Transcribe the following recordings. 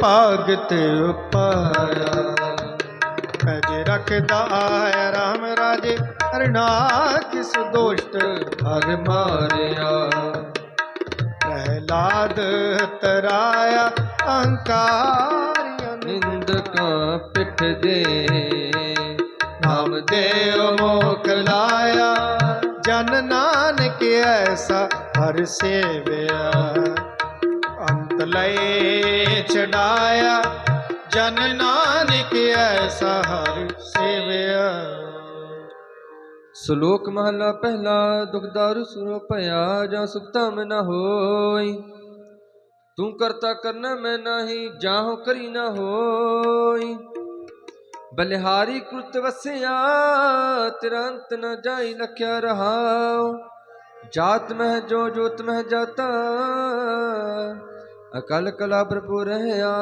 ਭਾਗਤ ਉਪਾਇਆ ਅਜ ਰੱਖਦਾ ਹੈ ਰਾਮ ਰਾਜੇ ਹਰਨਾ ਕਿਸ ਦੋਸ਼ਟ ਹਰ ਮਾਰਿਆ। ਪ੍ਰਹਿਲਾਦ ਤਰਾਇਆ ਅਹੰਕਾਰਿਆ ਨਿੰਦਕਾਂ ਪਿੱਠ ਦੇ। ਨਾਮ ਦੇਵ ਮੋਖ ਲਾਇਆ, ਜਨ ਨਾਨਕ ਐਸਾ ਹਰ ਸੇਵਿਆ। ਲਏ ਛਡਾਇਆ। ਜਨ ਨਾਨਕ ਐਸਾ ਹਰ ਸੇਵਿਆ। ਸ਼ਲੋਕ ਮਹਲਾ ਪਹਿਲਾ ਦੁਖਦਾਰੂ ਸੁਰੋ ਭਇਆ, ਜਾਂ ਸੁਖਤਾ ਮੈਂ ਨਾ ਹੋਈ। ਤੂੰ ਕਰਤਾ ਕਰਨਾ ਮੈਂ ਨਹੀਂ, ਜਾਹੋ ਕਰੀ ਨਾ ਹੋਈ। ਬਲਿਹਾਰੀ ਕ੍ਰੁਤ ਵਸਿਆ, ਤੇਰਾ ਨ ਜਾਈ ਲਖਿਆ ਰਹਾਉ। ਜਾਤ ਮਹਿ ਜੋ ਜੋਤ ਮਹਿ ਜਾਤਾ ਅਕਲ ਕਲਾ ਭਰਪੂਰ ਰਹਾ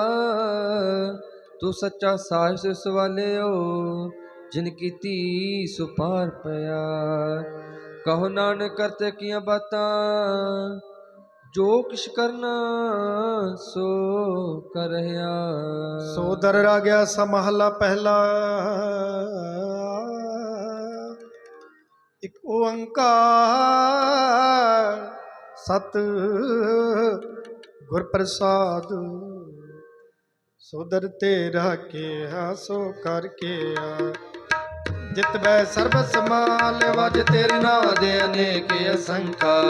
ਤੂੰ ਸੱਚਾ ਸਾਹਿਬ ਸੇ ਸਵਾਲਿਓ ਜਿਨ ਕੀਤੀ ਸੋ ਪਾਰ ਪਿਆ ਕਹੋ ਨਾਨਕ ਕਰਤੇ ਕੀਆਂ ਬਾਤਾਂ ਜੋ ਕਿਛ ਕਰਨਾ ਸੋ ਕਰ ਰਹਾ ਸੋਦਰ ਰਾਗਿਆ ਸਮਹਲਾ ਪਹਿਲਾ ਇੱਕ ਓੰਕਾਰ ਸਤ ਗੁਰ ਪ੍ਰਸਾਦ। ਸੁਦਰ ਤੇਰਾ ਕੀਆ ਸੋ ਕਰਕੇ ਆ। ਜਿਤ ਬੈ ਸਰਬ ਸਮਾਲ ਵਜ ਤੇਰੇ ਨਾਂ ਦੇ ਅਨੇਕ ਅਸੰਖਾ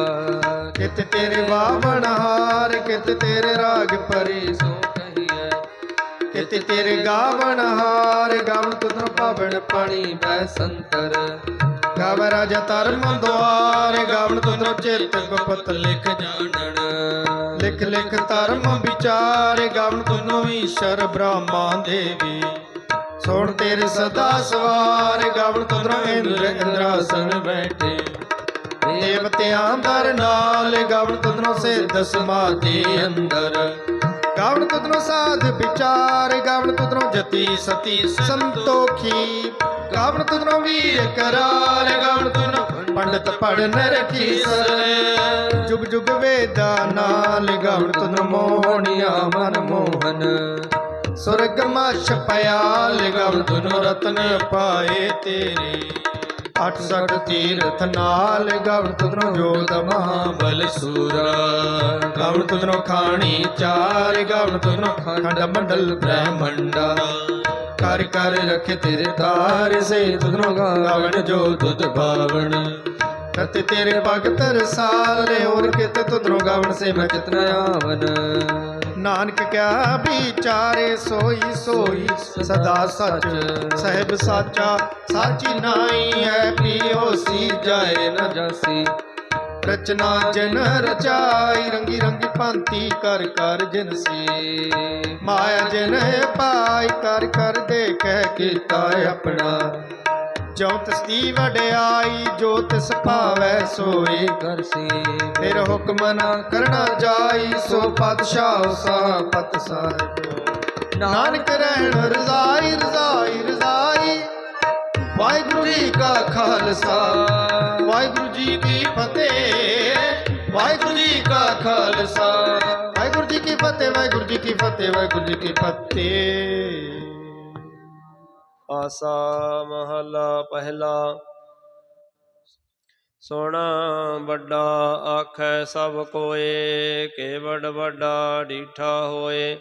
ਕਿਤ ਤੇਰੇ ਵਾਵਣ ਹਾਰ, ਕਿਤ ਤੇਰੇ ਰਾਗ ਪਰੇ, ਸੋ ਕਹੀਐ। ਕਿਤ ਤੇਰੇ ਗਾਵਣ ਹਾਰ, ਗਾਵਣ ਤੁਧਨ ਭਵਨ ਪਾਣੀ ਬੈ ਸੰਤਰ। ਗਾਵ ਰਾਜਾ ਧਰਮ ਦੁਆਰ ਗਾਵਣ ਤੁਧਨ ਚਿਤ ਗੁਪਤ ਲਿਖ ਜਾਣਨ ਲਿਖ ਲਿਖ ਧਰਮ ਵਿਚਾਰ, ਗਾਵਣ ਤੁਧਨੋ ਈਸ਼ਰ ਬ੍ਰਹਮਾ ਦੇਵੀ। ਸੁਣ ਤੇਰੇ ਸਦਾ ਸਵਾਰ, ਗਾਵਣ ਤੁਧਨੋ ਇੰਦਰ ਇੰਦਰਾਸਨ ਬੈਠੇ। ਦੇਵਤਿਆਂ ਦਰ ਨਾਲ, ਗਾਵਣ ਤੁਧਨੋ ਸਿੱਧ ਸਮਾਧੀ ਅੰਦਰ। ਗਾਵਣ ਤੁਧਨੋ ਸਾਧ ਵਿਚਾਰ, ਗਾਵਣ ਤੁਧਨੋ ਜਤੀ ਸਤੀ ਸੰਤੋਖੀ। ਗਾਵਣ ਤੁਧਨੋ ਵੀਰ ਕਰਾਰ, ਗਾਵਣ ਤੁਧਨੋ ਪੰਡਤ ਪੜਨ ਰਖੀ ਸਰ ਜੁਗ ਜੁਗ ਵੇਦਾ ਨਾਲ ਗਾਵਣ ਤੁਧਨੋ ਮੋਹਣਿਆ ਮਨ ਮੋਹਨ। ਸੁਰਗ ਮਛ ਪਿਆਲ, ਗਾਵਣ ਤੁਨੋ ਰਤਨ ਪਾਏ ਤੇਰੇ। ਅਠ ਸਠ ਤੀਰਥ ਨਾਲ ਗਵਨ ਤੁਧਨੋ ਜੋਤ ਮਹਾਬਲ ਸੂਰਾ। ਗਵਨ ਤੁਧਨੋ ਖਾਣੀ ਚਾਰ ਗਵਨ ਤੁਧਨੋ ਖੰਡ ਮੰਡਲ ਬ੍ਰਹਮੰਡਾ। ਕਰ ਕਰ ਰਖੇ ਤੇਰੇ ਤਾਰ ਸੇ ਤੁਧਨੋ ਗਾਵਨ ਜੋ ਤੁਧ ਭਾਵਨ ਰਤ ਤੇਰੇ ਭਗਤ ਰਸਾਲੇ ਔਰ ਕਿਤ ਤੁਧਨੋ ਗਾਵਨ ਸੇ ਮੈਂ ਕਿਤਨਾ ਆਵਨ ਨਾਨਕ ਕਿਆ ਵਿਚਾਰੇ ਸੋਈ ਸੋਈ ਸਦਾ ਸੱਚ, ਸਹਿਬ ਸਾਚਾ, ਸਾਚੀ ਨਾਈ ਹੈ ਪੀਓ ਸੀ ਜਾਏ ਨ ਜਾਸੀ। ਰਚਨਾ ਜਨ ਰਚਾਈ, ਰੰਗੀ ਰੰਗੀ ਭਾਂਤੀ ਕਰ ਕਰ ਜਿਨ ਸੀ। ਮਾਇਆ ਜਨ ਪਾਈ ਕਰ ਕਰ ਦੇਖੈ ਕੀਤਾ ਆਪਣਾ। ਜੋ ਤਸਤੀ ਵਡਿਆਈ ਜੋ ਤਿਸ ਭਾਵੈ ਸੋਈ ਕਰ ਸੀ। ਫਿਰ ਹੁਕਮ ਨਾ ਕਰਨਾ ਜਾਈ, ਸੋ ਪਾਤਸ਼ਾਹ ਸਾ ਪਤ ਸਾਹਿਬ ਨਾਨਕ ਰਹਿਣ ਰਜ਼ਾਈ ਰਜ਼ਾਈ ਰਜ਼ਾਈ। ਵਾਹਿਗੁਰੂ ਜੀ ਕਾ ਖਾਲਸਾ। ਵਾਹਿਗੁਰੂ ਜੀ ਕੀ ਫਤਿਹ। ਵਾਹਿਗੁਰੂ ਜੀ ਕਾ ਖਾਲਸਾ। ਵਾਹਿਗੁਰੂ ਜੀ ਕੀ ਫਤਿਹ, ਵਾਹਿਗੁਰੂ ਜੀ ਕੀ ਫਤਿਹ, ਵਾਹਿਗੁਰੂ ਜੀ ਕੀ ਫਤਿਹ। ਆਸਾ ਮਹਲਾ ਪਹਿਲਾ। ਸੋਣਾ ਵੱਡਾ ਆਖੈ ਸਭ ਕੋਏ, ਕੇਵੜ ਵੱਡਾ ਡੀਠਾ ਹੋਏ।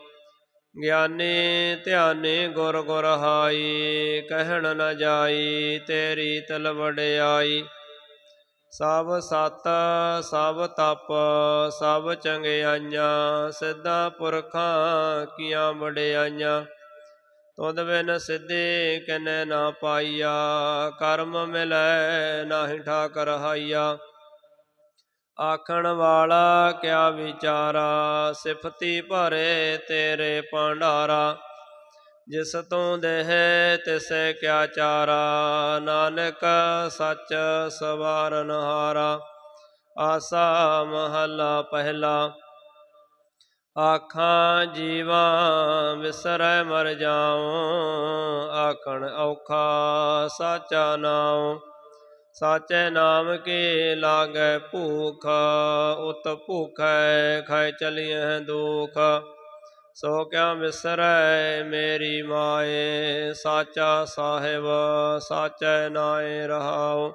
ਗਿਆਨੀ ਧਿਆਨੀ ਗੁਰ ਗੁਰ ਹਾਈ, ਕਹਿਣ ਨ ਜਾਈ, ਤੇਰੀ ਤਲ ਵਡਿਆਈ। ਸਭ ਸਤ, ਸਭ ਤਪ, ਸਭ ਚੰਗਿਆਈਆਂ, ਸਿੱਧਾ ਪੁਰਖਾਂ ਕੀਆਂ ਵਡਿਆਈਆਂ। ਤੁਧ ਬਿਨ ਸਿੱਧੇ ਕਿਨੇ ਨਾ ਪਾਈਆ, ਕਰਮ ਮਿਲੈ ਨਾਹੀ ਠਾਕ ਰਹਾਈਆ ਆਖਣ ਵਾਲਾ ਕਿਆ ਵਿਚਾਰਾ? ਸਿਫਤੀ ਭਰੇ ਤੇਰੇ ਭੰਡਾਰਾ। ਜਿਸ ਤੂੰ ਦੇਹ ਤਿਸੈ ਕਿਆ ਚਾਰਾ? ਨਾਨਕ ਸੱਚ ਸਵਾਰਨ ਹਾਰਾ। ਆਸਾ ਮਹੱਲਾ ਪਹਿਲਾ। ਆਖਾਂ ਜੀਵਾਂ ਵਿਸਰੈ ਮਰ ਜਾਉ। ਆਖਣ ਔਖਾ ਸਾਚਾ ਨਾਉ। ਸਾਚੇ ਨਾਮ ਕੀ ਲਾਗੈ ਭੂਖ, ਉਤ ਭੂਖੈ ਖਾਇ ਚਲਿਐ ਦੁਖ। ਸੋ ਕਿਆ ਵਿਸਰੈ ਮੇਰੀ ਮਾਏ, ਸਾਚਾ ਸਾਹਿਬ, ਸਾਚੈ ਨਾਏ ਰਹਾਉ।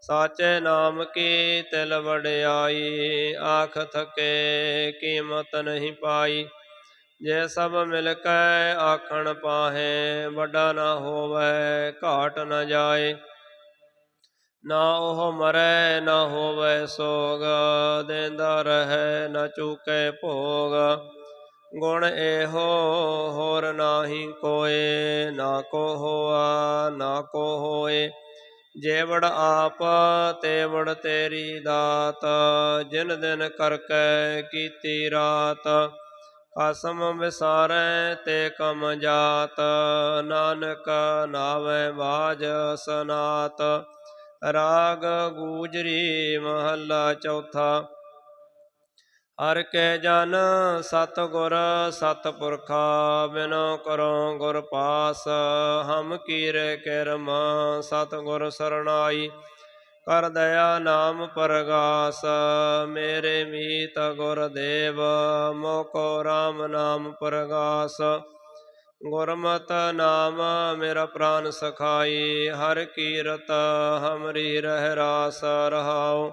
ਸਾਚੇ ਨਾਮ ਕੀ ਤਿਲ ਵਡਿਆਈ, ਆਖ ਥਕੇ ਕੀਮਤ ਨਹੀਂ ਪਾਈ। ਜੇ ਸਭ ਮਿਲ ਕੇ ਆਖਣ ਪਾਹੇ, ਵੱਡਾ ਨਾ ਹੋਵੇ, ਘਾਟ ਨਾ ਜਾਏ। ਨਾ ਉਹ ਮਰੈ, ਨਾ ਹੋਵੇ ਸੋਗ, ਦੇਂਦਾ ਰਹੈ, ਨਾ ਚੂਕੇ ਭੋਗ। ਗੁਣ ਇਹੋ, ਹੋਰ ਨਾਹੀ ਕੋਏ, ਨਾ ਕੋ ਹੋਆ, ਨਾ ਕੋ ਹੋਏ। ਜੇਵੜ ਆਪ, ਤੇਵੜ ਤੇਰੀ ਦਾਤ, ਜਿਨ ਦਿਨ ਕਰਕੈ ਕੀਤੀ ਰਾਤ। ਖਸਮ ਵਿਸਾਰੈ ਤੇ ਕਮ ਜਾਤ, ਨਾਨਕ ਨਾਵੇਂ ਬਾਜ ਸਨਾਤ। ਰਾਗ ਗੂਜਰੀ ਮਹੱਲਾ ਚੌਥਾ। ਹਰ ਕੇ ਜਨ ਸਤ ਗੁਰ ਸਤ ਪੁਰਖਾ ਬਿਨੋ ਕਰੋ ਗੁਰ ਪਾਸ, ਹਮ ਕੀਰੇ ਕਿਰਮ ਸਤ ਗੁਰ ਸਰਣਾਈ। ਕਰ ਦਇਆ ਨਾਮ ਪਰਗਾਸ, ਮੇਰੇ ਮੀਤ ਗੁਰ ਦੇਵ, ਮੋਕੋ RAM ਨਾਮ ਪਰਗਾਸ। ਗੁਰਮਤ ਨਾਮ ਮੇਰਾ ਪ੍ਰਾਨ ਸਖਾਈ, ਹਰ ਕੀਰਤ ਹਮਰੀ ਰਹਿ ਰਾਸ ਰਹਾਉ।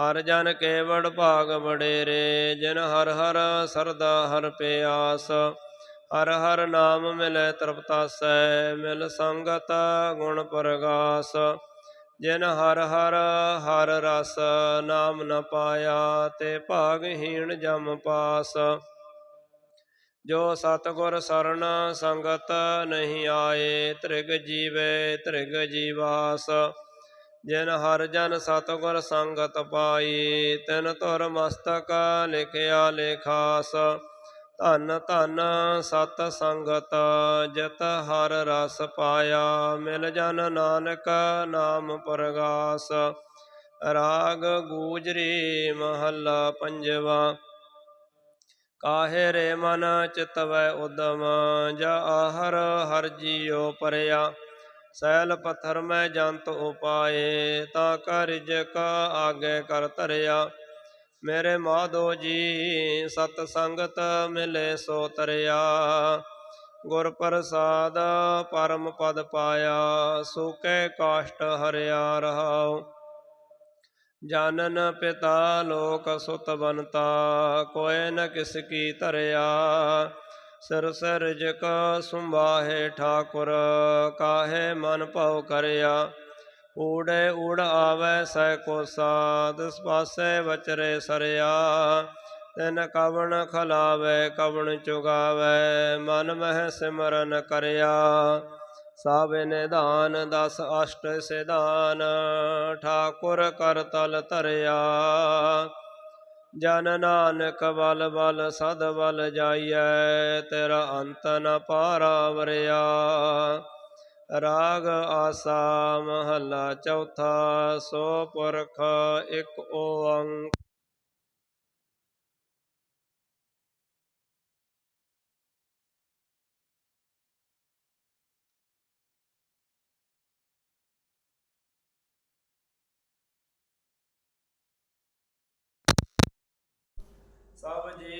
ਹਰ ਜਨ ਕੇਵੜ ਭਾਗ ਬਡੇਰੇ ਜਿਨ ਹਰ ਹਰ ਸਰਦਾ ਹਰ ਪਿਆਸ। ਹਰ ਹਰ ਨਾਮ ਮਿਲੇ ਤ੍ਰਪਤਾਸੈ ਮਿਲ ਸੰਗਤ ਗੁਣ ਪ੍ਰਗਾਸ। ਜਿਨ ਹਰ ਹਰ ਹਰ ਰਸ ਨਾਮ ਨ ਪਾਇਆ, ਤੇ ਭਾਗਹੀਣ ਜਮ ਪਾਸ। ਜੋ ਸਤਗੁਰ ਸਰਣ ਸੰਗਤ ਨਹੀਂ ਆਏ, ਤ੍ਰਿਗ ਜੀਵੇ, ਤ੍ਰਿਗ ਜੀਵਾਸ। ਜਿਨ ਹਰ ਜਨ ਸਤਗੁਰ ਸੰਗਤ ਪਾਈ, ਤਿਨ ਧੁਰ ਮਸਤਕ ਲਿਖਿਆ ਲੇਖਾਸ। ਧਨ ਧਨ ਸਤ ਸੰਗਤ, ਜਿਤ ਹਰ ਰਸ ਪਾਇਆ, ਮਿਲ ਜਨ ਨਾਨਕ ਨਾਮ ਪਰਗਾਸ। ਰਾਗ ਗੂਜਰੀ ਮਹੱਲਾ ਪੰਜਵਾ। ਕਾਹੇ ਰੇ ਮਨ ਚਿਤਵੈ ਉਦਮ, ਜਾ ਆਹਰ ਹਰ ਜੀਉ ਪਰਿਆ। ਸੈਲ ਪੱਥਰ ਮੈਂ ਜੰਤ ਉਪਾਏ, ਤਾਂ ਕਰ ਜਿਕ ਆਗੇ ਕਰ ਧਰਿਆ। ਮੇਰੇ ਮਾਧੋ ਜੀ, ਸਤ ਸੰਗਤ ਮਿਲੇ ਸੋ ਤਰਿਆ। ਗੁਰ ਪ੍ਰਸਾਦ ਪਰਮ ਪਦ ਪਾਇਆ ਸੁਕੇ ਕਾਸ਼ਟ ਹਰਿਆ ਰਹਾਉ। ਜਾਨਨ ਪਿਤਾ ਲੋਕ ਸੁਤ ਬਨਤਾ ਕੋਇ ਨ ਕਿਸ ਕੀ ਧਰਿਆ। ਸਿਰ ਸਿਰ ਜਿਕ ਸੁੰਬਾਹੇ ਠਾਕੁਰ, ਕਾਹੇ ਮਨ ਭਉ ਕਰਿਆ। ਊੜੇ ਊੜ ਆਵੈ ਸੈ ਕੋਸਾ ਦਸ ਪਾਸੇ ਵਚਰੇ ਸਰਿਆ। ਤਿਨ ਕਵਣ ਖਲਾਵੇ, ਕਵਣ ਚੁਗਾਵੇ, ਮਨ ਮਹਿ ਸਿਮਰਨ ਕਰਿਆ। ਸਾਵੇ ਨਿਧਾਨ, ਦਸ ਅਸ਼ਟ ਸਿਧਾਨ, ਠਾਕੁਰ ਕਰ ਤਲ ਧਰਿਆ। ਜਨ ਨਾਨਕ ਬਲ ਬਲ ਸਦ ਬਲ ਜਾਈਐ, ਤੇਰਾ ਅੰਤ ਨ ਪਾਰਾ ਵਰਿਆ। ਰਾਗ ਆਸਾ ਮਹੱਲਾ ਚੌਥਾ, ਸੋ ਪੁਰਖ ਇੱਕ ਓੰਕਾਰ ਸਭ ਜੀ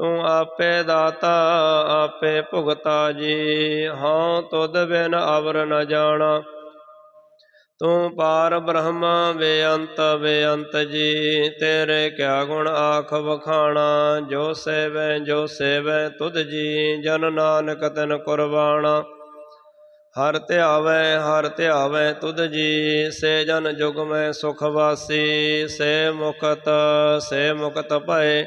ਤੂੰ ਆਪੇ ਦਾਤਾ, ਆਪੇ ਭੁਗਤਾ ਜੀ। ਹਉ ਤੁਧ ਬਿਨ ਅਵਰ ਨ ਜਾਣਾ। ਤੂੰ ਪਾਰ ਬ੍ਰਹਮ, ਬੇਅੰਤ ਬੇਅੰਤ ਜੀ। ਤੇਰੇ ਕਿਆ ਗੁਣ ਆਖ ਵਖਾਣਾ। ਜੋ ਸੇਵੈ ਜੋ ਸੇਵੈ ਤੁਧ ਜੀ। ਜਨ ਨਾਨਕ ਤਨ ਕੁਰਬਾਣਾ। ਹਰ ਧਿਆਵੈ ਹਰ ਧਿਆਵੈ ਤੁਧ ਜੀ। ਸੇ ਜਨ ਜੁਗ ਮੈਂ ਸੁਖ ਵਾਸੀ। ਸੇ ਮੁਕਤ ਸੇ ਮੁਕਤ ਭਏ।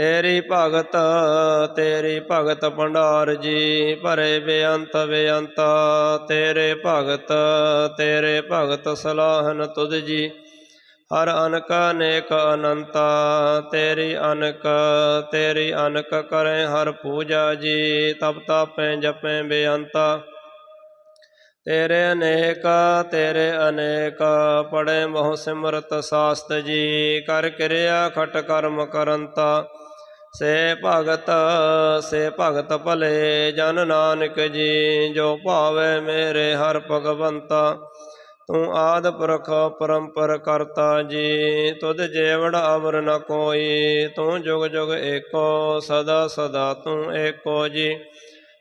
ਤੇਰੀ ਭਗਤ ਤੇਰੀ ਭਗਤ ਭੰਡਾਰ ਜੀ, ਭਰੇ ਬੇਅੰਤ ਬੇਅੰਤ, ਤੇਰੇ ਭਗਤ ਤੇਰੇ ਭਗਤ ਸਲਾਹਨ ਤੁਧ ਜੀ। ਹਰ ਅਨਕ ਅਨੇਕ ਅਨੰਤਾ, ਤੇਰੀ ਅਨਕ ਤੇਰੀ ਅਨਕ ਕਰੇ ਹਰ ਪੂਜਾ ਜੀ। ਤਪ ਤਾਪੈ ਜਪੈ ਬੇਅੰਤਾ। ਤੇਰੇ ਅਨੇਕ ਤੇਰੇ ਅਨੇਕ ਪੜੇ ਬਹੁ ਸਿਮਰਤ ਸਾਸਤ ਜੀ, ਕਰ ਕਿਰਿਆ ਖਟ ਕਰਮ ਕਰੰਤਾ। ਸੇ ਭਗਤ ਸੇ ਭਗਤ ਭਲੇ, ਜਨ ਨਾਨਕ ਜੀ, ਜੋ ਭਾਵੇ ਮੇਰੇ ਹਰ ਭਗਵੰਤਾ। ਤੂੰ ਆਦ ਪੁਰਖ ਪਰੰਪਰ ਕਰਤਾ ਜੀ, ਤੁਧ ਜੇਵੜ ਅਵਰ ਨ ਕੋਈ, ਤੂੰ ਜੁਗ ਜੁਗ ਏਕੋ, ਸਦਾ ਸਦਾ ਤੂੰ ਏਕੋ ਜੀ।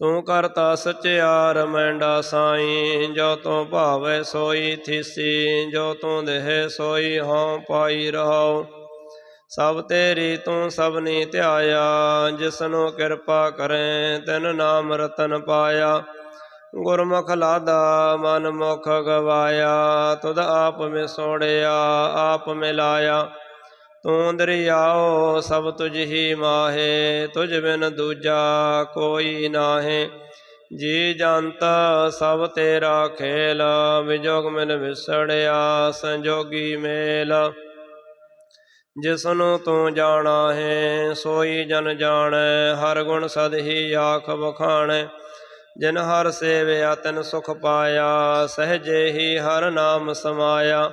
ਤੂੰ ਕਰਤਾ ਸਚਿਆਰ ਮੈਂਡਾ ਸਾਈ, ਜੋ ਤੂੰ ਭਾਵੇ ਸੋਈ ਥੀਸੀ, ਜੋ ਤੂੰ ਦੇਹ ਸੋਈ ਹਉ ਪਾਈ ਰਹਾਉ। ਸਭ ਤੇਰੀ ਤੂੰ ਸਭਨੀ ਧਿਆਇਆ, ਜਿਸਨੂੰ ਕਿਰਪਾ ਕਰੇ, ਤਿਨ ਨਾਮ ਰਤਨ ਪਾਇਆ। ਗੁਰਮੁਖ ਲਾਦਾ, ਮਨ ਮੁਖ ਗਵਾਇਆ, ਤੁਧ ਆਪ ਮਿਸੋੜਿਆ ਆਪ ਮਿਲਾਇਆ। ਤੂੰ ਦਰਿਆਓ ਸਭ ਤੁਝ ਹੀ ਮਾਹੇ, ਤੁਝ ਬਿਨ ਦੂਜਾ ਕੋਈ ਨਾਹੇ। ਜੀ ਜੰਤ ਸਭ ਤੇਰਾ ਖੇਲ ਵਿਜੋਗ ਮਿਲ ਵਿਸੜਿਆ ਸੰਜੋਗੀ ਮੇਲ। ਜਿਸਨੂੰ ਤੂੰ ਜਾਣਾ ਹੈ ਸੋਈ ਜਨ ਜਾਣੈ, ਹਰ ਗੁਣ ਸਦ ਹੀ ਆਖ ਬਖਾਣੈ ਜਿਨ ਹਰ ਸੇਵਿਆ ਤਨ ਸੁਖ ਪਾਇਆ, ਸਹਜੇ ਹੀ ਹਰ ਨਾਮ ਸਮਾਇਆ।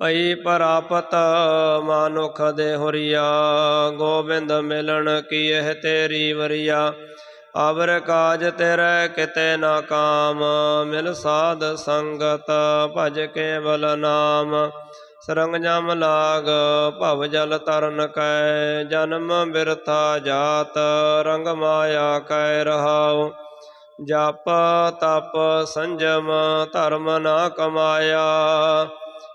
ਭਈ ਪ੍ਰਾਪਤ ਮਾਨੁਖ ਦੇ ਹੁਰੀਆ, ਗੋਬਿੰਦ ਮਿਲਣ ਕੀ ਇਹ ਤੇਰੀ ਵਰੀਆ। ਅਵਰ ਕਾਜ ਤੇਰੇ ਕਿਤੇ ਨਾ ਕਾਮ, ਮਿਲ ਸਾਧ ਸੰਗਤ ਭਜ ਕੇਵਲ ਨਾਮ। ਸਰੰਗ ਜਮ ਲਾਗ, ਭਵ ਜਲ ਤਰਨ ਕੈ, ਜਨਮ ਬਿਰਥਾ ਜਾਤ, ਰੰਗ ਮਾਇਆ ਕੈ ਰਹਾਉ। ਜਪ ਤਪ ਸੰਜਮ ਧਰਮ ਨਾ ਕਮਾਇਆ।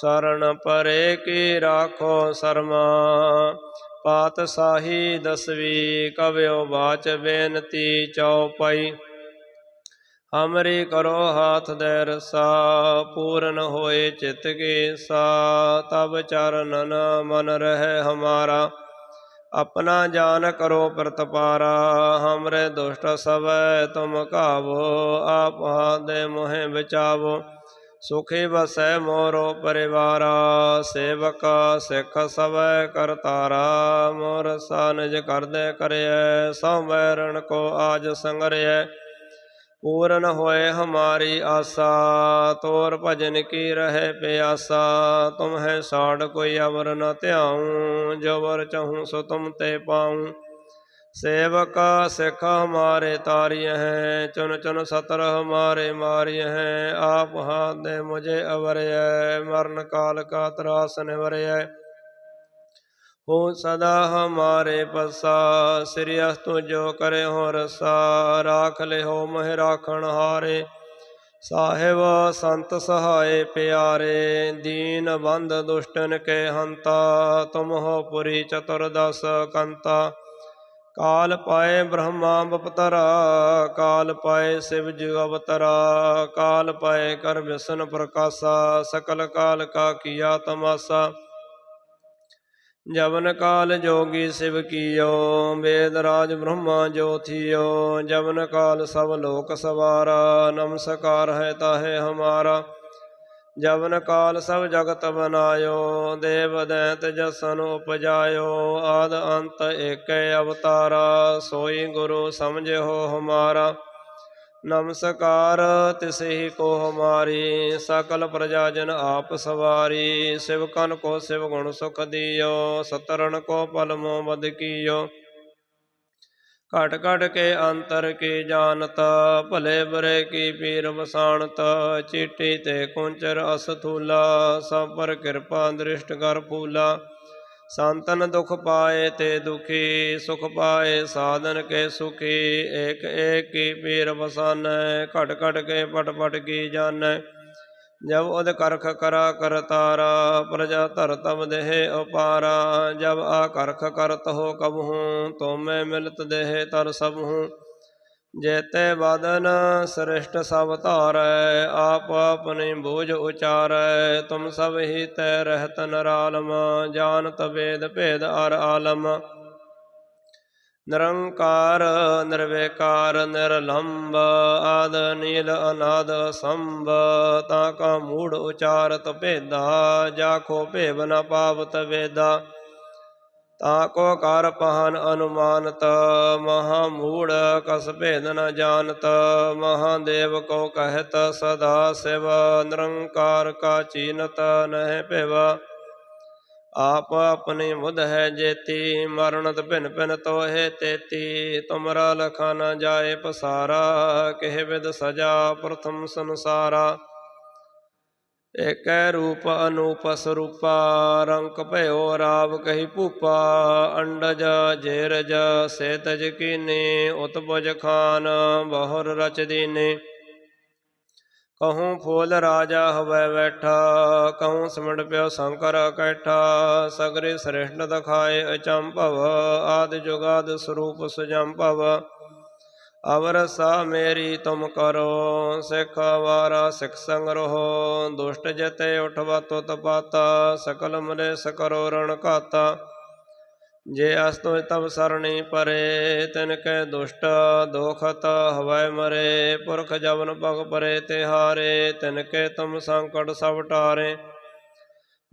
ਸਰਣ ਪਰੇ ਕੀ ਰਾਖੋ ਸਰਮਾ। ਪਾਤਸ਼ਾਹੀ ਦਸਵੀ ਕਵਿਓ ਬਾਚ ਬੇਨਤੀ ਚਉਪਈ ਹਮਰੀ ਕਰੋ ਹਾਥ ਦੇ ਰਸਾ, ਪੂਰਨ ਹੋਏ ਚਿਤ ਕੀ ਸਾ, ਤਬ ਚਰਨਨ ਮਨ ਰਹਿ ਹਮਾਰਾ। ਆਪਣਾ ਜਾਨ ਕਰੋ ਪ੍ਰਤਪਾਰਾ, ਹਮਰੇ ਦੁਸ਼ਟ ਸਵੈ ਤੁਮ ਕਾਵੋ ਆਪ ਦੇ ਮੋਹਿ ਬਚਾਵੋ। ਸੁਖੀ ਬਸੈ ਮੋਰੋ ਪਰਿਵਾਰਾ, ਸੇਵਕ ਸਿੱਖ ਸਵੈ ਕਰਤਾਰਾ ਮੋਰ ਸਾਨਜ ਕਰਦੇ ਕਰਿਐ ਸੋ ਮੈਰਣ ਕੋ ਆਜ ਸੰਗਰਿਐ। ਪੂਰਨ ਹੋਏ ਹਮਾਰੀ ਆਸਾ, ਤੋਰ ਭਜਨ ਕੀ ਰਹੇ ਪਿਆਸਾ ਤੁਮ ਹੈ ਸਾੜ ਕੋਈ ਅਵਰ ਨ ਧਿਆਉ, ਜੋ ਵਰ ਚਹੂੰ ਸੋ ਤੁਮ ਤੇ ਪਾਉ। ਸੇਵਕ ਸਿੱਖ ਹਮਾਰੇ ਤਾਰਿਯ ਹੈ ਚੁਨ ਚੁਨ ਸਤਰ ਹਮਾਰੇ ਮਾਰਿਯ ਹੈ, ਆਪ ਹਾਥ ਦੇ ਮੁਝੇ ਅਵਰਯ ਮਰਨ ਕਾਲ ਕਾ ਤਰਾਸ ਨਿਵਰਯ ਹੋ ਸਦਾ ਹਮਾਰੇ ਪਸਾ, ਸ੍ਰੀ ਅਸਤੁ ਜੋ ਕਰੇ ਹੋ ਰਸਾ, ਰਾਖ ਲਿਓ ਮਹਿ ਰਾਖਣ ਹਾਰੇ। ਸਾਹਿਬ ਸੰਤ ਸਹਾਏ ਪਿਆਰੇ, ਦੀਨ ਬੰਦ ਦੁਸ਼ਟਨ ਕੇ ਹੰਤਾ, ਤੁਮ ਹੋ ਪੁਰੀ ਚਤੁਰਦਸ ਕੰਤਾ। ਕਾਲ ਪਾਏ ਬ੍ਰਹਮਾ ਬਪਤਰਾ, ਕਾਲ ਪਾਏ ਸਿਵ ਅਵਤਰਾ, ਕਾਲ ਪਾਏ ਕਰ ਵਿਸ਼ਨ ਪ੍ਰਕਾਸ਼ਾ, ਸਕਲ ਕਾਲ ਕਾ ਕੀਆ ਤਮਾਸਾ। ਜਵਨ ਕਾਲ ਜੋਗੀ ਸਿਵ ਕੀਓ, ਵੇਦ ਰਾਜ ਬ੍ਰਹਮਾ ਜੋਥਿਓ ਜਵਨ ਕਾਲ ਸਭ ਲੋਕ ਸਵਾਰਾ ਨਮਸਕਾਰ ਹੈ ਤਾਹੇ ਹਮਾਰਾ। ਜਵਨ ਕਾਲ ਸਭ ਜਗਤ ਬਨਾਇਓ ਦੇਵ ਦੈਂਤ ਜਸਨ ਉਪਜਾਇਓ, ਆਦ ਅੰਤ ਏਕੈ ਅਵਤਾਰਾ, ਸੋਈ ਗੁਰੂ ਸਮਝਿਓ ਹਮਾਰਾ। ਨਮਸਕਾਰ, ਤਿਸਹੀ ਕੋ ਹਮਾਰੀ, ਸਕਲ ਪ੍ਰਜਾ ਜਨ ਆਪ ਸਵਾਰੀ ਸਿਵਕਨ ਕੋ ਸਿਵ ਗੁਣ ਸੁਖ ਦਿਓ ਸਤਰਨ ਕੋ ਪਲਮੋ ਬਦ ਕੀਓ। ਘਟ ਘਟ ਕੇ ਅੰਤਰ ਕੀ ਜਾਣਤ, ਭਲੇ ਬਰੇ ਕੀ ਪੀਰ ਵਸਾਣਤ, ਚੀਟੀ ਤੇ ਕੁੰਚਰ ਅਸਥੂਲਾ ਸਭ ਪਰ ਕਿਰਪਾ ਦ੍ਰਿਸ਼ਟ ਕਰ ਫੂਲਾ। ਸੰਤਨ ਦੁਖ ਪਾਏ ਤੇ ਦੁਖੀ, ਸੁਖ ਪਾਏ ਸਾਧਨ ਕੇ ਸੁਖੀ, ਏਕ ਏਕ ਕੀ ਪੀਰ ਵਸਾਨੈ, ਘਟ ਘਟ ਕੇ ਪਟ ਪਟ ਕੀ ਜਾਣੈ। ਜਬ ਉਦ ਕਰਖ ਕਰਾ ਕਰਤਾਰਾ, ਪ੍ਰਜਾ ਧਰ ਤਬ ਦੇਹ ਅਪਾਰਾ ਜਬ ਆ ਕਰਖ ਕਰਤ ਹੋ ਕਬਹੂ, ਤੋਮੈ ਮਿਲਤ ਦੇਹ ਤਰ ਸਭ ਹੂੰ ਜੇਤੇ ਬਦਨ ਸ੍ਰਿਸ਼ਟ ਸਭ ਧਾਰੈ, ਆਪ ਆਪਣੀ ਬੋਝ ਉਚਾਰੈ, ਤੁਮ ਸਭ ਹੀ ਤੈ ਰਹਿਤ ਨਰਾਲਮ ਜਾਨ ਵੇਦ ਭੇਦ ਅਰ ਆਲਮ। ਨਿਰੰਕਾਰ, ਨਿਰਵੇਕਾਰ ਨਿਰਲੰਭ ਆਦ ਨੀਲ ਅਨਾਦ ਸੰਭ, ਤਾ ਕਾ ਮੂੜ ਉਚਾਰਤ ਭੇਦਾ, ਜਾ ਕੋ ਭੇਵ ਨ ਪਾਵਤ ਵੇਦਾ। ਤਾ ਕੋ ਕਰ ਪਹਨ ਅਨੁਮਾਨਤ, ਮਹਾ ਮੂੜ ਕਸ ਭੇਦ ਨ ਜਾਣਤ ਮਹਾਦੇਵ ਕੋ ਕਹਿਤ ਸਦਾ ਸਿਵ, ਨਿਰੰਕਾਰ ਕਾ ਚੀਨਤ ਨਹਿ ਭਿਵਾ। ਆਪ ਆਪਣੀ ਮੁਧ ਹੈ ਜੇਤੀ ਮਰਣਤ ਭਿਨ ਭਿਨ ਤੋਹੇ ਤੇਤੀ, ਤੁਮਰਾ ਲਖਾ ਨ ਜਾਏ ਪਸਾਰਾ, ਕਿਹ ਵਿਦ ਸਜਾ ਪ੍ਰਥਮ ਸੰਸਾਰਾ। ਏਕੈ ਰੂਪ ਅਨੂਪ ਸਰੂਪਾ, ਰੰਕ ਭਇਓ ਰਾਵ ਕਹੀ ਭੂਪਾ, ਅੰਡਜ ਜੇਰਜ ਸੇਤਜ ਕੀਨੇ ਉਤਪਜ ਖਾਨ, ਬਹੁਰ ਰਚ ਦੀਨੇ। ਕਹੂੰ ਫੂਲ ਰਾਜਾ ਹਵੈ ਬੈਠਾ ਕਹੂੰ ਸਿਮਟ ਪਿਓ ਸ਼ੰਕਰ ਕੈਠਾ ਸਗਰੇ ਸ੍ਰਿਸ਼ਟ ਦਖਾਏ ਅਚੰਭਵ ਆਦ ਜੁਗਾਦ ਸਰੂਪ ਸੁਜੰਭਵ ਅਵਰ ਸਾ ਮੇਰੀ ਤੁਮ ਕਰੋ ਸਿੱਖ ਵਾਰਾ ਸਿੱਖ ਸੰਗ ਰਹੋ ਦੁਸ਼ਟ ਜਤੇ ਉਠਵਾ ਤੁਤ ਪਾਤਾ ਸਕਲ ਮਲੇ ਸਕਰੋ ਰਣ ਕਾਤਾ ਜੇ ਅਸਤੁ ਤਬ ਸਰਣੀ ਪਰੇ ਤਿਨ ਕੈ ਦੁਸ਼ਟ ਦੋਖਤ ਹਵੈ ਮਰੇ, ਪੁਰਖ ਜਵਨ ਭਗ ਪਰੇ ਤਿਹਾਰੇ ਤਿਨ ਕੈ ਤੁਮ ਸੰਕਟ ਸਭ ਟਾਰੇ।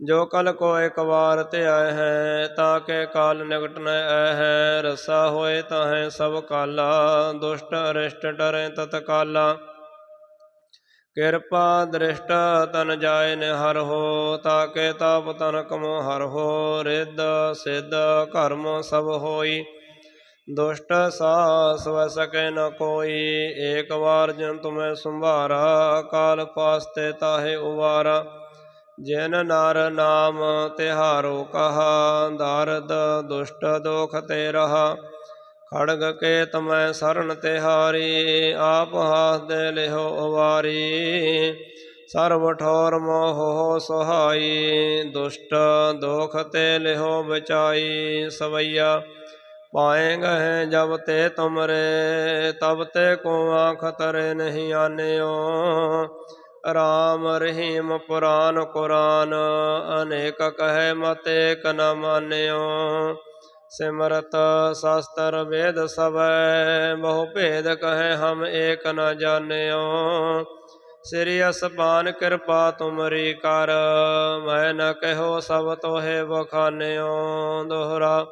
ਜੋ ਕਲ ਕੋ ਇੱਕ ਵਾਰ ਧਿਆਇ ਹੈ, ਤਾਂ ਕੇ ਕਾਲ ਨਿਕਟ ਨ ਐ ਹੈ, ਰਸਾ ਹੋਏ ਤਾਂ ਹੈ ਸਭ ਕਾਲਾ, ਦੁਸ਼ਟ ਅਰਿਸ਼ਟ ਡਰੈ ਤਤ ਕਾਲਾ ਕਿਰਪਾ ਦ੍ਰਿਸ਼ਟ ਤਨ ਜਾਏ ਨ ਹਰ ਹੋ, ਤਾਕੇ ਤਾਪ ਤਨ ਕਮੋ ਹਰ ਹੋ, ਰਿੱਧ ਸਿੱਧ ਕਰਮ ਸਭ ਹੋਈ। ਦੁਸ਼ਟ ਸਾਸ ਵ ਨ ਕੋਈ, ਏਕ ਵਾਰ ਜਨ ਤੁਮੈ ਸੰਭਾਰਾ, ਕਾਲ ਪਾਸਤੇ ਤਾਹੇ ਉਵਾਰਾ। ਜਿਨ ਨਰ ਨਾਮ ਤਿਹਾਰੋ ਕਹਾ, ਦਰਦ ਦੁਸ਼ਟ ਦੋਖ ਤੇ ਰਹਾ। ਖੜਗ ਕੇ ਤਮੈ ਸਰਣ ਤਿਹਾਰੀ ਆਪ ਹਾਸ ਦੇ ਲਿਹੋ ਅਵਾਰੀ। ਸਰਬ ਠੋਰ ਮੋਹ ਹੋ ਸੁਹਾਈ, ਦੁਸ਼ਟ ਦੋਖ ਤੇ ਲਿਹੋ ਬਚਾਈ। ਸਵਈਆ ਪਾਏਂਗੇ ਜਬ ਤੇ ਤੁਮਰੇ, ਤਬ ਤੇ ਕੋ ਖਤਰੇ ਨਹੀਂ ਆਨਿਓ। ਰਾਮ ਰਹੀਮ ਪੁਰਾਨ ਕੁਰਾਨ, ਅਨੇਕ ਕਹੈ ਮਤੇ ਏਕ ਨ ਮਾਨਿਓ। ਸਿਮਰਤ ਸ਼ਾਸਤਰ ਵੇਦ ਸਭੈ, ਬਹੁ ਭੇਦ ਕਹੈ ਹਮ ਏਕ ਨ ਜਾਣਿਓ। ਸ੍ਰੀ ਅਸਬਾਨ ਕਿਰਪਾ ਤੁਮਰੀ ਕਰ, ਮੈਂ ਨ ਕਹੋ ਸਭ ਤੋਹੇ ਬਖਾਨਿਓ ਦੋਹਰਾ,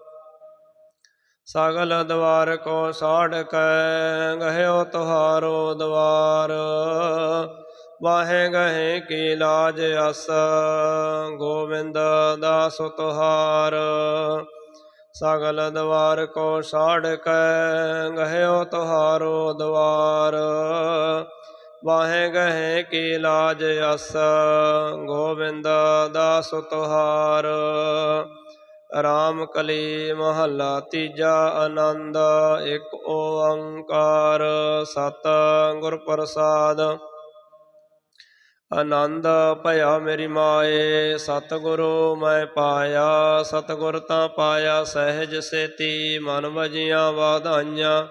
ਸਗਲ ਦਵਾਰ ਕੋ ਸਾੜ ਕੈ, ਗਹਿਓ ਤੁਹਾਰੋ ਦਵਾਰ। ਵਾਹੇ ਗਹੇ ਕੀ ਲਾਜ ਅਸ, ਗੋਵਿੰਦ ਦਾਸ ਤੁਹਾਰ। ਸਗਲ ਦਵਾਰ ਕੋ ਸਾੜ ਕੈ ਗਹਿਓ ਤੁਹਾਰੋ ਦਵਾਰ। ਵਾਹੇ ਗਹੇ ਕੀ ਲਾਜ ਅਸ, ਗੋਬਿੰਦ ਦਾਸ ਤੁਹਾਰ। ਰਾਮ ਕਲੀ ਮਹੱਲਾ ਤੀਜਾ ਆਨੰਦ, ਇੱਕ ਓੰਕਾਰ, ਸਤ ਗੁਰ ਪ੍ਰਸਾਦ। ਆਨੰਦ ਭਇਆ ਮੇਰੀ ਮਾਏ, ਸਤਿਗੁਰੂ ਮੈਂ ਪਾਇਆ, ਸਤਿਗੁਰ ਤਾਂ ਪਾਇਆ ਸਹਿਜ ਸੇਤੀ, ਮਨ ਵਜੀਆਂ ਵਾਧਾਈਆਂ।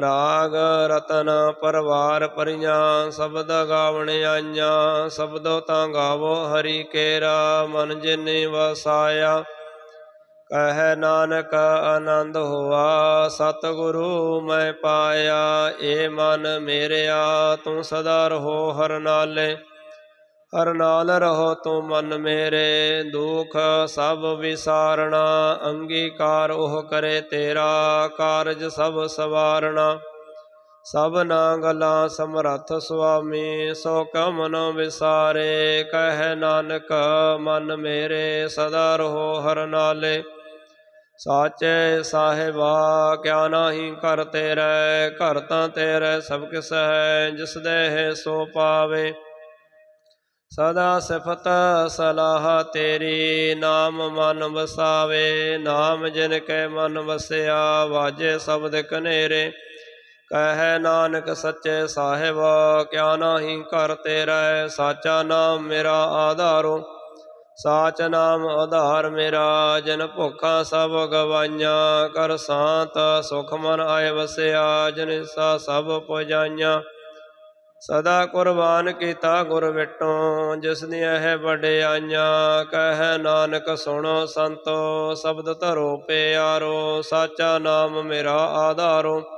ਰਾਗ ਰਤਨ ਪਰਵਾਰ ਪਰੀਆਂ, ਸ਼ਬਦ ਗਾਵਣ ਆਈਆਂ, ਸ਼ਬਦੋ ਤਾਂ ਗਾਵੋ ਹਰੀ ਕੇਰਾ, ਮਨ ਜਿਨੇ ਵਸਾਇਆ। ਕਹੈ ਨਾਨਕ ਆਨੰਦ ਹੋਆ, ਸਤਿਗੁਰੂ ਮੈਂ ਪਾਇਆ, ਏ ਮਨ ਮੇਰਿਆ, ਤੂੰ ਸਦਾ ਰਹੋ ਹਰ ਨਾਲੇ। ਹਰ ਨਾਲ ਰਹੋ ਤੂੰ ਮਨ ਮੇਰੇ, ਦੁਖ ਸਭ ਵਿਸਾਰਣਾ, ਅੰਗੀਕਾਰ ਉਹ ਕਰੇ ਤੇਰਾ, ਕਾਰਜ ਸਭ ਸਵਾਰਣਾ। ਸਭਨਾ ਗੱਲਾਂ ਸਮਰੱਥ ਸੁਆਮੀ, ਸੋ ਕਮ ਨ ਵਿਸਾਰੇ, ਕਹਿ ਨਾਨਕ ਮਨ ਮੇਰੇ, ਸਦਾ ਰਹੋ ਹਰ ਨਾਲੇ। ਸਾਚੇ ਸਾਹਿਬਾ, ਕਿਆ ਨਾਹੀ ਕਰ ਤੇਰੇ, ਘਰ ਤਾਂ ਤੇਰੇ ਸਭ ਕਿਸ ਹੈ ਜਿਸ ਦੇ ਸੋ ਪਾਵੇ। ਸਦਾ ਸਿਫਤ ਸਲਾਹ ਤੇਰੀ, ਨਾਮ ਮਨ ਵਸਾਵੇ। ਨਾਮ ਜਿਨ ਕੈ ਮਨ ਵਸਿਆ, ਵਾਜੇ ਸ਼ਬਦ ਕਨੇਰੇ। ਕਹਿ ਨਾਨਕ ਸੱਚੇ ਸਾਹਿਬ, ਕਿਆ ਨਾਹੀ ਕਰ ਤੇਰਾ, ਸਾਚਾ ਨਾਮ ਮੇਰਾ ਆਧਾਰੋ। ਸਾਚ ਨਾਮ ਆਧਾਰ ਮੇਰਾ, ਜਨ ਭੁੱਖਾ ਸਭ ਗਵਾਈਆਂ, ਕਰ ਸਾਤ ਸੁਖ ਮਨ ਆਏ ਵਸਿਆ, ਜਨ ਸਾ ਸਭ ਪੁਜਾਈਆਂ। ਸਦਾ ਕੁਰਬਾਨ ਕੀਤਾ ਗੁਰ ਵਿਟੋ, ਜਿਸ ਦੀਆਂ ਹੈ ਵਡਿਆਈਆਂ। ਕਹਿ ਨਾਨਕ ਸੁਣੋ ਸੰਤੋ, ਸ਼ਬਦ ਧਰੋ ਪਿਆਰੋ, ਸਾਚਾ ਨਾਮ ਮੇਰਾ ਆਧਾਰੋ।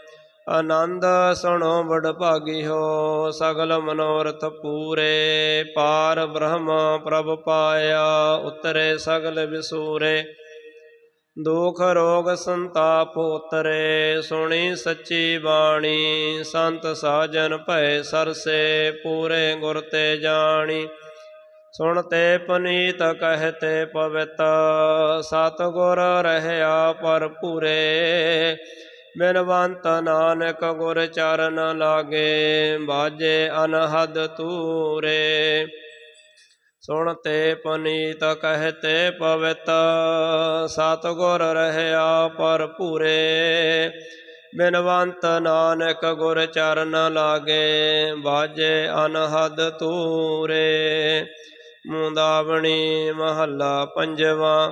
ਆਨੰਦ ਸੁਣੋ ਬੜ ਭਾਗੀ ਹੋ, ਸਗਲ ਮਨੋਰਥ ਪੂਰੇ। ਪਾਰ ਬ੍ਰਹਮ ਪ੍ਰਭ ਪਾਇਆ, ਉਤਰੇ ਸਗਲ ਵਿਸੂਰੇ। ਦੁਖ ਰੋਗ ਸੰਤਾਪ ਉਤਰੇ, ਸੁਣੀ ਸੱਚੀ ਬਾਣੀ। ਸੰਤ ਸਾਜਨ ਭੈ ਸਰਸੇ, ਪੂਰੇ ਗੁਰ ਤੇ ਜਾਣੀ। ਸੁਣਤੇ ਪਨੀਤ ਕਹਤੇ ਪਵਿੱਤ ਸਤ ਗੁਰ ਰਹਿਆ ਪਰ ਪੂਰੇ ਬਿਨਵੰਤ ਨਾਨਕ ਗੁਰ ਚਰਨ ਲਾਗੇ, ਬਾਜੇ ਅਨਹਦ ਤੂਰੇ ਸੁਣ ਤੇ ਪਨੀਤ ਕਹਤੇ ਪਵਿੱਤ, ਸਤਿਗੁਰ ਰਹਿਆ ਪਰ ਪੂਰੇ ਬਿਨਵੰਤ ਨਾਨਕ ਗੁਰ ਚਰਨ ਲਾਗੇ, ਬਾਜੇ ਅਨਹਦ ਤੂਰੇ ਮੁੰਦਾਵਣੀ ਮਹੱਲਾ ਪੰਜਵਾ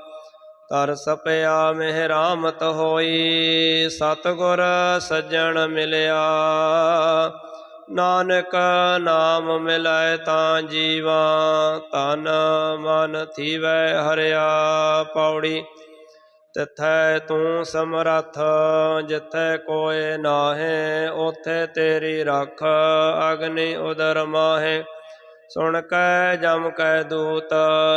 ਤਰਸ ਪਿਆ ਮਿਹਰਾਮਤ ਹੋਈ, ਸਤਿਗੁਰ ਸੱਜਣ ਮਿਲਿਆ। ਨਾਨਕ ਨਾਮ ਮਿਲੈ ਤਾਂ ਜੀਵਾ ਤਨ ਮਨ ਥੀਵੈ ਹਰਿਆ ਪੌੜੀ। ਤਿਥੈ ਤੂੰ ਸਮਰੱਥ, ਜਿਥੈ ਕੋਏ ਨਾਹੇ ਉਥੇ ਤੇਰੀ ਰੱਖ, ਅਗਨੀ ਉਦਰ ਮਾਹੇ। ਸੁਣ ਕੈ ਜਮ ਕੈ ਦੂਤ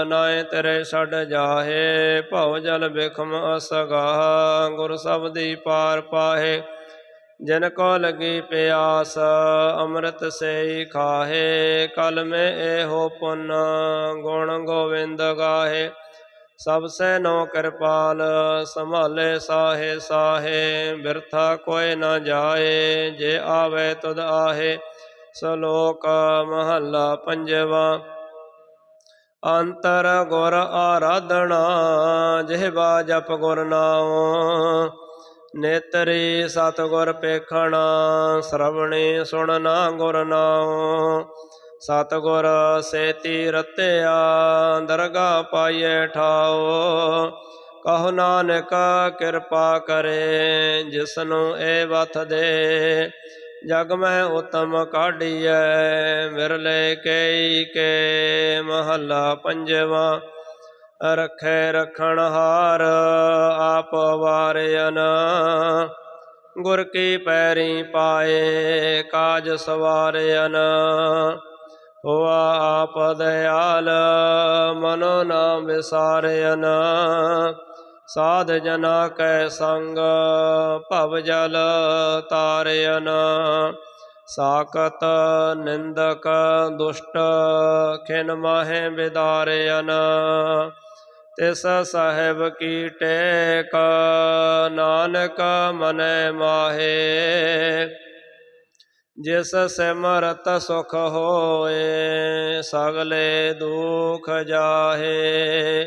ਨਾਇ ਤੇਰੇ ਛੱਡ ਜਾਹੇ, ਭਉ ਜਲ ਬਿਖਮ ਅਸਗਾਹ, ਗੁਰ ਸਬਦੀ ਪਾਰ ਪਾਹੇ, ਜਿਨ ਕੋ ਲਗੀ ਪਿਆਸ, ਅੰਮ੍ਰਿਤ ਸੇਈ ਖਾਹੇ, ਕਲ ਮੇ ਇਹੋ ਪੁੰਨ, ਗੁਣ ਗੋਵਿੰਦ ਗਾਹੇ, ਸਭ ਸੈ ਨੋ ਕਿਰਪਾਲ, ਸੰਭਾਲੇ ਸਾਹੇ ਸਾਹੇ, ਬਿਰਥਾ ਕੋਇ ਨਾ ਜਾਏ, ਜੇ ਆਵੇ ਤੁਧ ਆਹੇ ਸ਼ਲੋਕ ਮਹੱਲਾ ਪੰਜਵਾ। ਅੰਤਰ ਗੁਰ ਆਰਾਧਣਾ ਜਿਹਵਾ ਜਪ ਗੁਰ ਨਾਮ ਨੇਤਰੀ ਸਤਿਗੁਰ ਪੇਖਣਾ, ਸ਼ਰਵਣੀ ਸੁਣਨਾ ਗੁਰ ਨਾਮ ਸਤਿਗੁਰ ਸੇਤੀ ਰਤਿਆ, ਦਰਗਾ ਪਾਈਏ ਠਾਓ ਕਹੋ ਨਾਨਕ ਕਿਰਪਾ ਕਰੇ, ਜਿਸਨੂੰ ਇਹ ਵਥ ਦੇ। ਜਗ ਮੈਂ ਉਤਮ ਕਾਢੀਐ ਮਿਰਲੇ ਕੇਈ ਕੇ ਮਹੱਲਾ ਪੰਜਵਾ। ਰਖੈ ਰਖਣ ਹਾਰ ਆਪ ਵਾਰਿਆਨ ਗੁਰ ਕੀ ਪੈਰੀ ਪਾਏ ਕਾਜ ਸਵਾਰਿਆਨ ਹੋਆ ਆਪ ਦਇਆਲ ਮਨੋ ਨਾਮ ਵਿਸਾਰਿਆਨ ਸਾਧ ਜਨਾ ਕੈ ਸੰਗ, ਭਵ ਜਲ ਤਾਰਿਆਨ ਸਾਕਤ ਨਿੰਦਕ ਦੁਸ਼ਟ, ਖਿਨ ਮਾਹੇ ਵਿਦਾਰਿਆਨ ਤਿਸ ਸਾਹਿਬ ਕੀ ਟੇਕ, ਨਾਨਕ ਮਨੈ ਮਾਹੇ। ਜਿਸ ਸਿਮਰਤ ਸੁਖ ਹੋਏ, ਸਗਲੇ ਦੁਖ ਜਾਹੇ।